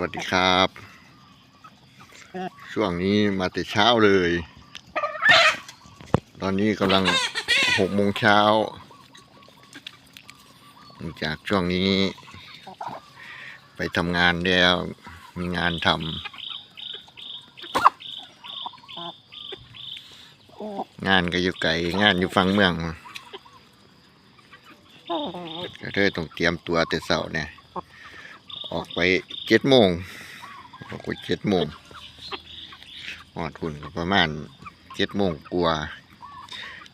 วัสดีครับ ช่วงนี้มาแต่เช้าเลย ตอนนี้กำลังหกโมงเช้าหลังจากช่วงนี้ ไปทำงานแล้วมีงานทำงานก็อยู่ไกลงานอยู่ฝั่งเมืองก็เลยต้องเตรียมตัวแต่เสาร์เนี่ย ออกไปเจ็ดโมงออกไปเจ็ดโมงหอดหุ่นประมาณเจ็ดโมงกลัวา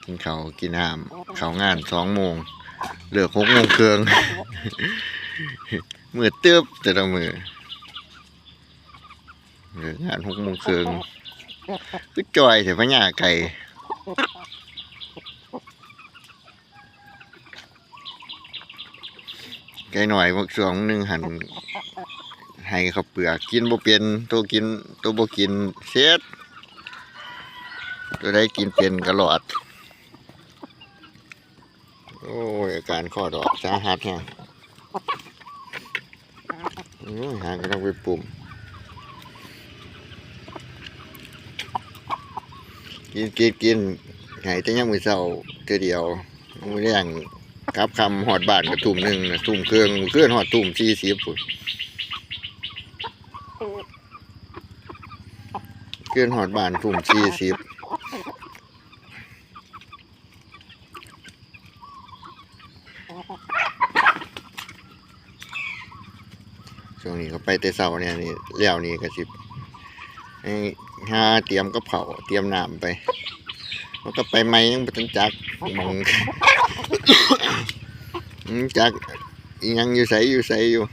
กินเขากินน้ำเขางานสองโมงเหลือหกโมงเครื่องมือเตือบแต่ละมือเลิกงานหกโมงเครื่องคือจอยแต่พญาไก่ ไก่หน่อยบางช่วงหนึ่งหันให้เขาเปลือกกินบ่เป็นตัวกินตัวบ่กินเสียดตัวได้กินเป็นกระหลอด โอ้ยอาการข้อดอกสาหัสแฮะโอ้ยหางก็ต้องไปปุ่ม กินกินกินไห้แต่ยังมือเศร้าเทื่อเดียวมือแรง กลับคำหอดบ้านกระทุ่มหนึ่งนะทุ่มเครื่องเครื่องหอดทุ่มสี่สิบพุ่นเกินหอดบานกลุ่มชีสิบช่วงนี้ก็ไปแต่เสาเนี่ยนี่เลี้ยวนี่ก็สิให้หาเตรียมกับเขาเตรียมน้ำไป แล้วก็ไปไหมยังบ่ทันจักมอง จักอิหยังอยู่ใสอยู่ใสอยู่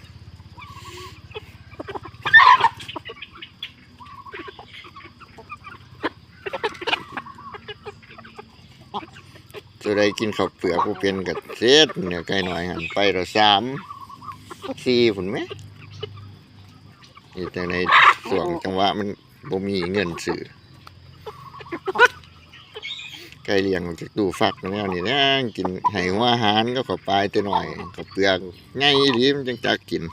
จะได้กินข้าวเปลือกผู้เป็นกับเศษเนี่ยไก่หน่อยหันไปเราสามสี่ผุนไหมอยู่แต่ในส่วงจังหวะมันบ่มีเงินซื้อ ไก่เลี้ยงออกจากตู้ฟักแนวนี่นะกินไห่หัวอาหารก็เข้าไปแต่หน่อยขอเปลือกง่ายดีมันจังจะกิน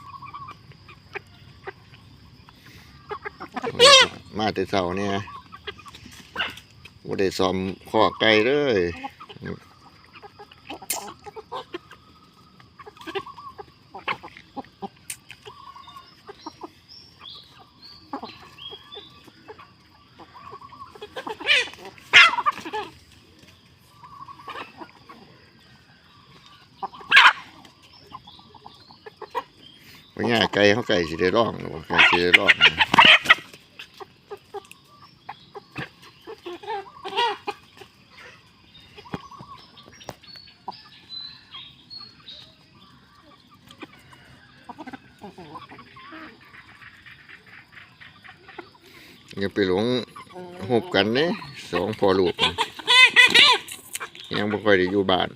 มาแต่เสาเนี่ยว่ได้ซ้อมข้อไก่เลย ว่าง่ายไก่เขาไก่สิได้ร้องหรือว่าไก่สิได้ร้องอย่าไปหลงหบกันเนี่ยสองพอลูกยังบ่ค่อยได้อยู่บ้าน